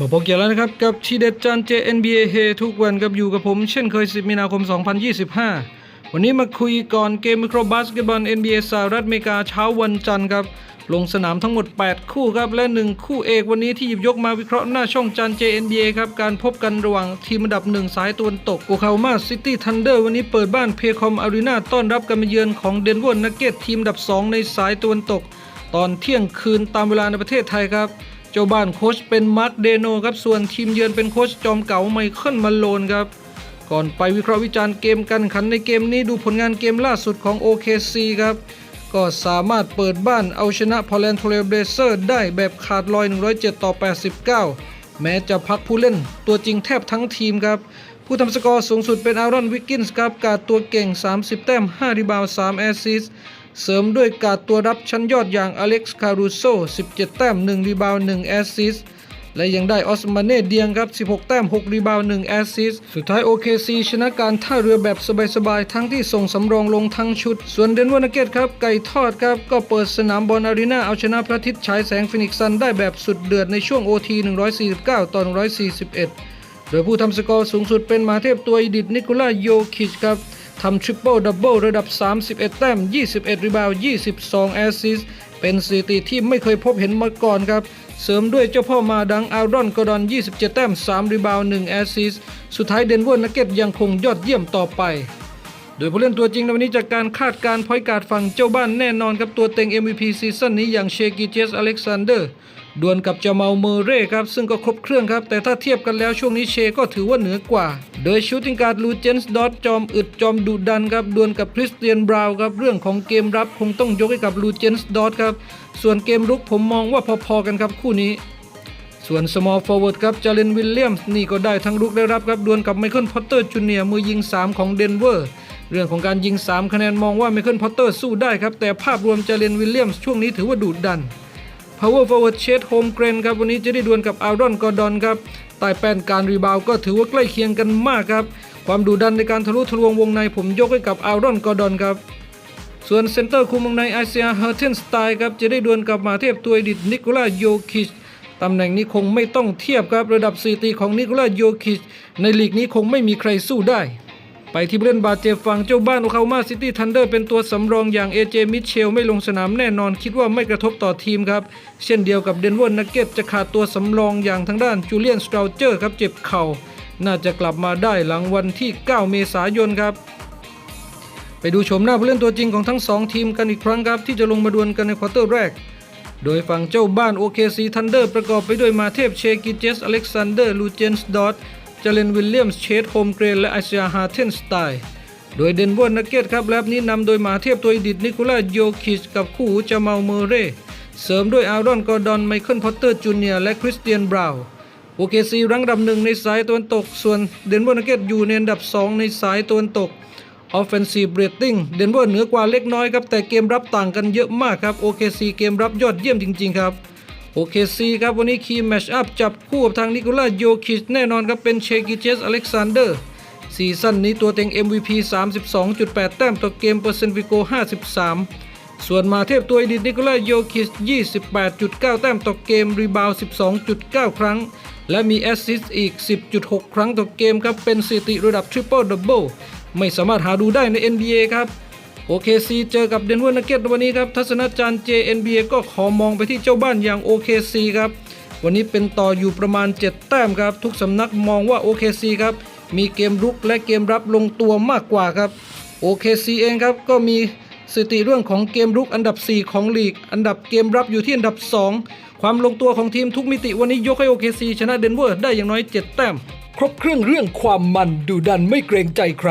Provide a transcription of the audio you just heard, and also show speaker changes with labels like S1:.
S1: มาพบกันแล้วนะครับ กับทีเด็ดจาน JNBA เฮทุกวันกับอยู่กับผมเช่นเคย 10 มีนาคม 2025 วันนี้มาคุยก่อนเกมมิโครบาสเกตบอล NBA สหรัฐอเมริกาเช้าวันจันทร์ครับ ลงสนามทั้งหมด 8 คู่ครับ และ 1 คู่เอกวันนี้ที่หยิบยกมาวิเคราะห์หน้าช่องจัน JNBA ครับ การพบกันระหว่างทีมอันดับ 1 สายตะวันตกโอคลาโฮมาซิตี้ทันเดอร์วันนี้เปิดบ้านเพคอมอารีนาต้อนรับการมาเยือนของเดนเวอร์นักเก็ตทีมอันดับ 2 ในสายตะวันตก ตอนเที่ยงคืนตามเวลาในประเทศไทยครับ เจ้าบ้านโค้ชเป็นมาร์คเดโนครับส่วนทีมเยือนเป็นโค้ชจอมเก่าไมเคิลมาโลนครับก่อนไปวิเคราะห์วิจารณ์เกมการขันในเกมนี้ดูผลงานเกมล่าสุดของ OKC ครับ ก็สามารถเปิดบ้านเอาชนะพอลแลนด์ทเรลเบเซอร์ได้แบบขาดลอย 107 ต่อ 89 แม้จะพักผู้เล่นตัวจริงแทบทั้งทีมครับ ผู้ทำสกอร์สูงสุดเป็นอารอนวิกกินส์ครับการดตัวเก่ง 30 แต้ม 5 รีบาวด์3แอสซิสต์ เสริมด้วยการดตัวรับชั้นยอดอย่างอเล็กซ์คารูโซ 17 แต้ม 1 รีบาวด์1แอสซิสและยังได้ออสมาเน่เดียงครับ 16 แต้ม 6 รีบาวด์1แอสซิสสุดท้าย OKC ชนะการท่าเรือแบบสบายๆ ทั้งที่ส่งสำรองลงทั้งชุด ส่วนเดนเวอร์นเกตครับ ไก่ทอดครับ ก็เปิดสนามบอลอารีนาเอาชนะพระอาทิตย์ฉายแสงฟินิกซันได้แบบสุดเดือดในช่วง OT 149 ต่อ 141 โดยผู้ทำสกอร์สูงสุดเป็นมาเทพตัวอดิตนิโคลาโยคิชครับำทริปเปิลดับเบิลระดับ 31 แต้ม 21 รีบาว22 แอสซิสเป็นสถิติที่ไม่เคยพบเห็นมาก่อนครับ เสริมด้วยเจ้าพ่อมาดังอารอนกอดอน 27 แต้ม 3 รีบาว 1 แอสซิส สุดท้ายเดนเวอร์นักเก็ตยังคงยอดเยี่ยมต่อไป โดยผู้เล่นตัวจริงในวันนี้จากการคาดการพอยการ์ดฝั่งเจ้าบ้านแน่นอนครับตัวเต็ง MVP ซีซั่นนี้อย่างเชกิเจสอเล็กซานเดอร์ดวลกับจามาลเมเร่ครับ ซึ่งก็ครบเครื่องครับ แต่ถ้าเทียบกันแล้วช่วงนี้เชก็ถือว่าเหนือกว่า โดยชูติงการ์ดลูเจนส์ดอตจอมอึดจอมดุดันครับ ดวลกับคริสเตียนบราวน์ครับ เรื่องของเกมรับคงต้องยกให้กับลูเจนส์ดอตครับ ส่วนเกมรุกผมมองว่าพอๆกันครับคู่นี้ส่วน small forward ครับจาเลนวิลเลียมส์นี่ก็ได้ทั้งลุกได้รับครับดวลกับไมเคิลพอตเตอร์จูเนียมือยิง 3 ของเดนเวอร์ เรื่องของการยิง 3 คะแนนมองว่าไมเคิลพอตเตอร์สู้ได้ครับ แต่ภาพรวมจเลนวิลเลียมส์ช่วงนี้ถือว่าดุดัน power forward เชดโฮมเกรนครับ วันนี้จะได้ดวลกับอารอนกอร์ดอนครับใต้แป้นการรีบาวก็ถือว่าใกล้เคียงกันมากครับ ความดุดันในการทะลุทะลวงวงในผมยกให้กับอารอนกอร์ดอนครับส่วนเซนเตอร์คุมวงในไอเซียเฮอร์เทนสไตล์ครับจะได้ดวลกับมาเทพตัวอดิตนิโคลาโยคิชตำแหน่งนี้คงไม่ต้องเทียบครับระดับสถิติของนิโคลาโยคิชในลีกนี้คงไม่มีใครสู้ได้ ไปที่เล่นบาดเจ็บฝั่งเจ้าบ้านโอคลาโฮมาซิตี้ทันเดอร์เป็นตัวสำรองอย่างเอเจมิเชลไม่ลงสนามแน่นอนคิดว่าไม่กระทบต่อทีมครับ เช่นเดียวกับเดนเวอร์นักเก็ตจะขาดตัวสำรองอย่างทางด้านจูเลียนสตราเจอร์ครับเจ็บเข่า น่าจะกลับมาได้หลังวันที่ 9 เมษายนครับ ไปดูชมหน้าผู้เล่นตัวจริงของทั้ง 2 ทีมกันอีกครั้งครับ ที่จะลงมาดวลกันในควอเตอร์แรก โดยฝั่งเจ้าบ้าน OKC Thunder ประกอบไปด้วยมาเทพเชกิเจสอเล็กซานเดอร์ลูเจนส์ดอต จเลนวิลเลียมส์เชดโฮมเกรนและไอเซียฮาเทนสไตล์โดยเดนเวอร์นักเก็ตครับแลบนี้นำโดยมาเทพตัวอดิตนิโคลาโยคิชกับคู่หูจามาลเมเร่เสริมด้วยอารอนกอร์ดอนไมเคิลพอตเตอร์จูเนียร์และคริสเตียนบราวน์โอเคซีรั้งดับหนึ่งในสายตะวันตก ส่วนเดนเวอร์นักเก็ตอยู่ในอันดับ 2 ในสายตะวันตก Offensive Rating เดนเวอร์เหนือกว่าเล็กน้อยครับ แต่เกมรับต่างกันเยอะมากครับ OKC เกมรับยอดเยี่ยมจริง ๆ ครับ OKC ครับวันนี้คีย์แมชอัพจับคู่กับทางนิโคล่าโยคิชแน่นอนครับเป็นเชกิเจสอเล็กซานเดอร์ซีซั่นนี้ตัวเต็ง MVP 32.8 แต้มต่อเกมเปอร์เซนต์วิโก 53 ส่วนมาเทพตัวอดีตนิโคล่าโยคิช 28.9 แต้มต่อเกมรีบาวด์12.9 ครั้ง และมีแอสซิสต์อีก 10.6 ครั้งต่อเกมครับเป็นสถิติระดับทริปเปิลดับเบิลไม่สามารถหาดูได้ใน NBA ครับ OKC เจอกับเดนเวอร์นักเก็ตวันนี้ครับทัศนจารย์ JNBA ก็ขอมองไปที่เจ้าบ้านอย่าง OKC คซีครับวันนี้เป็นต่ออยู่ประมาณ 7 แต้มครับ ทุกสำนักมองว่า OKC คซีครับมีเกมรุกและเกมรับลงตัวมากกว่าครับ OKC เองครับก็มีสถิติเรื่องของเกมรุกอันดับ 4 ของลีก อันดับเกมรับอยู่ที่อันดับ 2 ความลงตัวของทีมทุกมิติวันนี้ยกให้ OKC ชนะเดนเวอร์ได้อย่างน้อย 7 แต้ม ครบเครื่องเรื่องความมันดุดันไม่เกรงใจใคร